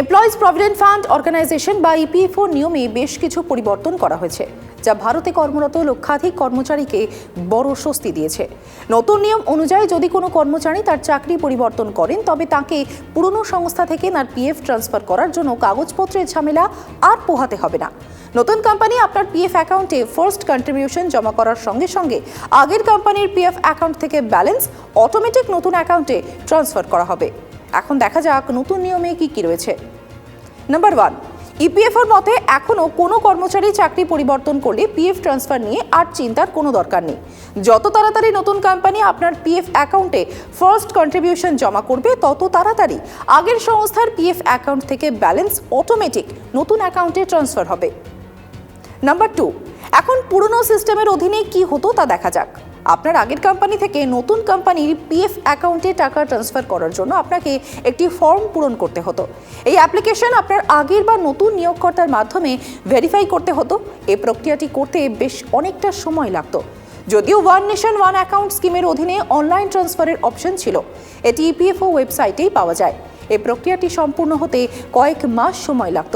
Employees provident fund organisation বা EPFO নিয়মে বেশ কিছু পরিবর্তন করা হয়েছে, যা ভারতে কর্মরত লক্ষাধিক কর্মচারীকে বড় স্বস্তি দিয়েছে। নতুন নিয়ম অনুযায়ী যদি কোনো কর্মচারী তার চাকরি পরিবর্তন করেন, তবে তাকে পুরনো সংস্থা থেকে তার পিএফ ট্রান্সফার করার জন্য কাগজপত্রের ঝামেলা আর পোহাতে হবে না। নতুন কোম্পানি আপনার পিএফ অ্যাকাউন্টে ফার্স্ট কন্ট্রিবিউশন জমা করার সঙ্গে সঙ্গে আগের কোম্পানির পিএফ অ্যাকাউন্ট থেকে ব্যালেন্স অটোমেটিক নতুন অ্যাকাউন্টে ট্রান্সফার করা হবে। এখন দেখা যাক নতুন নিয়মে কি কি রয়েছে। নাম্বার ওয়ান ইপিএফওর মতে এখনও কোনো কর্মচারী চাকরি পরিবর্তন করলে পিএফ ট্রান্সফার নিয়ে আর চিন্তার কোনো দরকার নেই। যত তাড়াতাড়ি নতুন কোম্পানি আপনার পিএফ অ্যাকাউন্টে ফার্স্ট কন্ট্রিবিউশন জমা করবে, তত তাড়াতাড়ি আগের সংস্থার পিএফ অ্যাকাউন্ট থেকে ব্যালেন্স অটোমেটিক নতুন অ্যাকাউন্টে ট্রান্সফার হবে। নাম্বার টু এখন পুরনো সিস্টেমের অধীনে কি হতো তা দেখা যাক। আপনার আগের কোম্পানি থেকে নতুন কোম্পানির পিএফ অ্যাকাউন্টে টাকা ট্রান্সফার করার জন্য আপনাকে একটি ফর্ম পূরণ করতে হতো। এই অ্যাপ্লিকেশন আপনার আগের বা নতুন নিয়োগকর্তার মাধ্যমে ভেরিফাই করতে হতো। এই প্রক্রিয়াটি করতে বেশ অনেকটা সময় লাগতো। যদিও ওয়ান নেশন ওয়ান অ্যাকাউন্ট স্কিমের অধীনে অনলাইন ট্রান্সফারের অপশন ছিল। এটি ইপিএফও ওয়েবসাইটেই পাওয়া যায়। এই প্রক্রিয়াটি সম্পূর্ণ হতে কয়েক মাস সময় লাগত।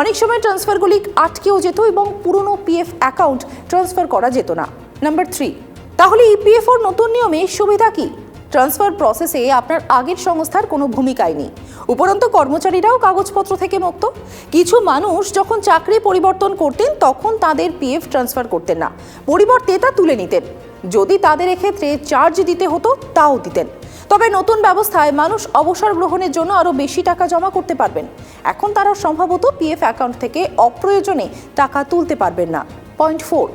অনেক সময় ট্রান্সফারগুলি আটকেও যেত এবং পুরনো পিএফ অ্যাকাউন্ট ট্রান্সফার করা যেত না। নাম্বার থ্রি তাহলে ইপিএফওর নতুন নিয়মে সুবিধা কি? ট্রান্সফার প্রসেসে আপনার আগের সংস্থার কোনো ভূমিকাই নেই। উপরন্তু কর্মচারীরাও কাগজপত্র থেকে মুক্ত। কিছু মানুষ যখন চাকরি পরিবর্তন করতেন, তখন তাদের পিএফ ট্রান্সফার করতেন না। পরিবর্তে তা তুলে নিতেন। যদি তাদের এক্ষেত্রে চার্জ দিতে হতো, তাও দিতেন। তবে নতুন ব্যবস্থায় মানুষ অবসর গ্রহণের জন্য আরও বেশি টাকা জমা করতে পারবেন। এখন তারা সম্ভবত পিএফ অ্যাকাউন্ট থেকে অপ্রয়োজনে টাকা তুলতে পারবেন না। পয়েন্ট ফোর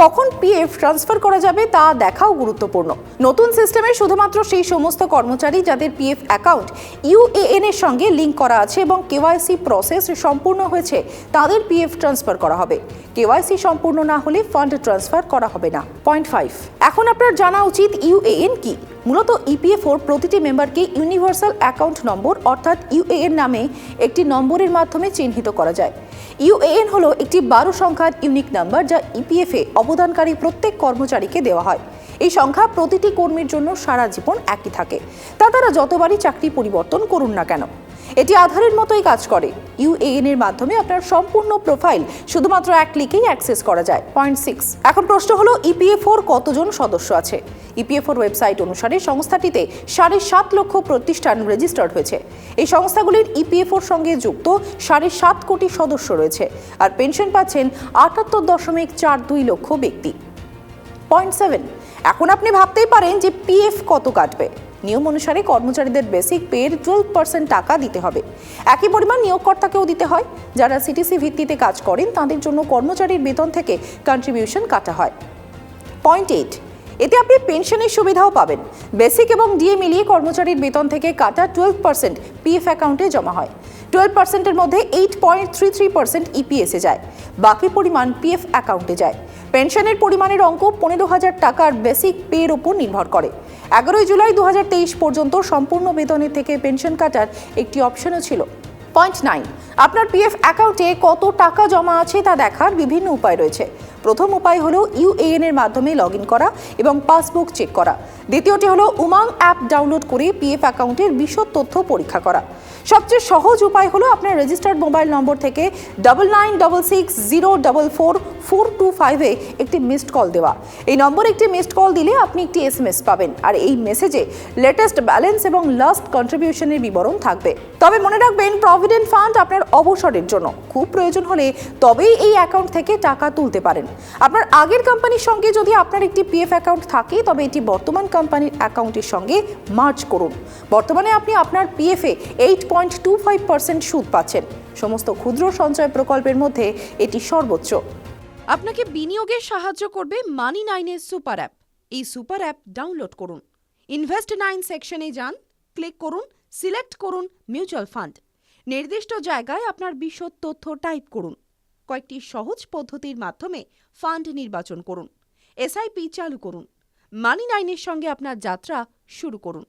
কখন পিএফ ট্রান্সফার করা যাবে তা দেখাও গুরুত্বপূর্ণ। নতুন সিস্টেমে শুধুমাত্র সেই সমস্ত কর্মচারী যাদের পিএফ অ্যাকাউন্ট ইউএএন এর সঙ্গে লিঙ্ক করা আছে এবং কেওয়াইসি প্রসেস সম্পূর্ণ হয়েছে, তাদের পিএফ ট্রান্সফার করা হবে। কেওয়াইসি সম্পূর্ণ না হলে ফান্ড ট্রান্সফার করা হবে না। পয়েন্ট ফাইভ এখন আপনার জানা উচিত ইউএএন কি? মূলত ইপিএফওর প্রতিটি মেম্বারকে ইউনিভার্সাল অ্যাকাউন্ট নম্বর অর্থাৎ ইউএএন নামে একটি নম্বরের মাধ্যমে চিহ্নিত করা যায়। ইউএএন হলো একটি বারো সংখ্যার ইউনিক নাম্বার যা ইপিএফে অবদানকারী প্রত্যেক কর্মচারীকে দেওয়া হয়। এই সংখ্যা প্রতিটি কর্মীর জন্য সারা জীবন একই থাকে। তা তারা যতবারই চাকরি পরিবর্তন করুন না কেন। এটি আধারের মতোই কাজ করে। ইউএএন এর মাধ্যমে আপনার সম্পূর্ণ প্রোফাইল শুধুমাত্র এক ক্লিকেই অ্যাক্সেস করা যায়। পয়েন্ট সিক্স এখন প্রশ্ন হলো ইপিএফওর কতজন সদস্য আছে? ইপিএফওর ওয়েবসাইট অনুসারে সংস্থাটিতে সাড়ে সাত লক্ষ প্রতিষ্ঠান রেজিস্টার্ড হয়েছে। এই সংস্থাগুলির ইপিএফওর সঙ্গে যুক্ত সাড়ে সাত কোটি সদস্য রয়েছে আর পেনশন পাচ্ছেন আটাত্তর দশমিক চার দুই লক্ষ ব্যক্তি। পয়েন্ট সেভেন এখন আপনি ভাবতেই পারেন যে পিএফ কত কাটবে। নিয়ম অনুসারে কর্মচারীদের বেসিক পেয়ের টুয়েলভ পার্সেন্ট টাকা দিতে হবে। একই পরিমাণ নিয়োগকর্তাকেও দিতে হয়। যারা সিটিসি ভিত্তিতে কাজ করেন, তাদের জন্য কর্মচারীর বেতন থেকে কন্ট্রিবিউশন কাটা হয়। পয়েন্ট এইট এতে আপনি পেনশনের সুবিধাও পাবেন। বেসিক এবং ডিএ মিলিয়ে কর্মচারীর বেতন থেকে কাটা টুয়েলভ পার্সেন্ট পিএফ অ্যাকাউন্টে জমা হয়। টুয়েলভ পার্সেন্টের মধ্যে eight point three three percent ইপিএসে যায়। বাকি পরিমাণ পিএফ অ্যাকাউন্টে যায়। পেনশনের পরিমাণের অঙ্ক পনেরো হাজার টাকার বেসিক পের ওপর নির্ভর করে। এগারোই জুলাই দু হাজার তেইশ পর্যন্ত সম্পূর্ণ বেতনের থেকে পেনশন কাটার একটি অপশনও ছিল। পয়েন্ট নাইন আপনার পিএফ অ্যাকাউন্টে কত টাকা জমা আছে তা দেখার বিভিন্ন উপায় রয়েছে। প্রথম উপায় হলো ইউএএন এর মাধ্যমে লগ করা এবং পাসবুক চেক করা। দ্বিতীয়টি হলো উমাং অ্যাপ ডাউনলোড করে পিএফ অ্যাকাউন্টের বিশদ তথ্য পরীক্ষা করা। সবচেয়ে সহজ উপায় হলো আপনার রেজিস্টার্ড মোবাইল নম্বর থেকে double nine double six zero double four four two ফাইভে একটি মিসড কল দেওয়া। এই নম্বরে একটি মিসড কল দিলে আপনি একটি এসএমএস পাবেন আর এই মেসেজে লেটেস্ট ব্যালেন্স এবং লাস্ট কন্ট্রিবিউশনের বিবরণ থাকবে। তবে মনে রাখবেন প্রভিডেন্ট ফান্ড আপনার অবসরের জন্য। খুব প্রয়োজন হলে তবেই এই অ্যাকাউন্ট থেকে টাকা তুলতে পারেন। আপনার আগের কোম্পানির সঙ্গে যদি আপনার একটি পিএফ অ্যাকাউন্ট থাকে, তবে এটি বর্তমান কোম্পানির অ্যাকাউন্টের সঙ্গে মার্চ করুন। বর্তমানে আপনি আপনার পিএফে eight point two five percent সুদ পাচ্ছেন। সমস্ত ক্ষুদ্র সঞ্চয় প্রকল্পের মধ্যে এটি সর্বোচ্চ। আপনাকে বিনিয়োগে সাহায্য করবে মানি নাইনের সুপার অ্যাপ এই সুপার অ্যাপ ডাউনলোড করুন। ইনভেস্ট নাইন সেকশনে যান ক্লিক করুন সিলেক্ট করুন মিউচুয়াল ফান্ড নির্দিষ্ট জায়গায় আপনার বিশদ তথ্য টাইপ করুন। কয়েকটি সহজ পদ্ধতির মাধ্যমে ফান্ড নির্বাচন করুন, এসআইপি চালু করুন, মানি নাইনের সঙ্গে আপনার যাত্রা শুরু করুন।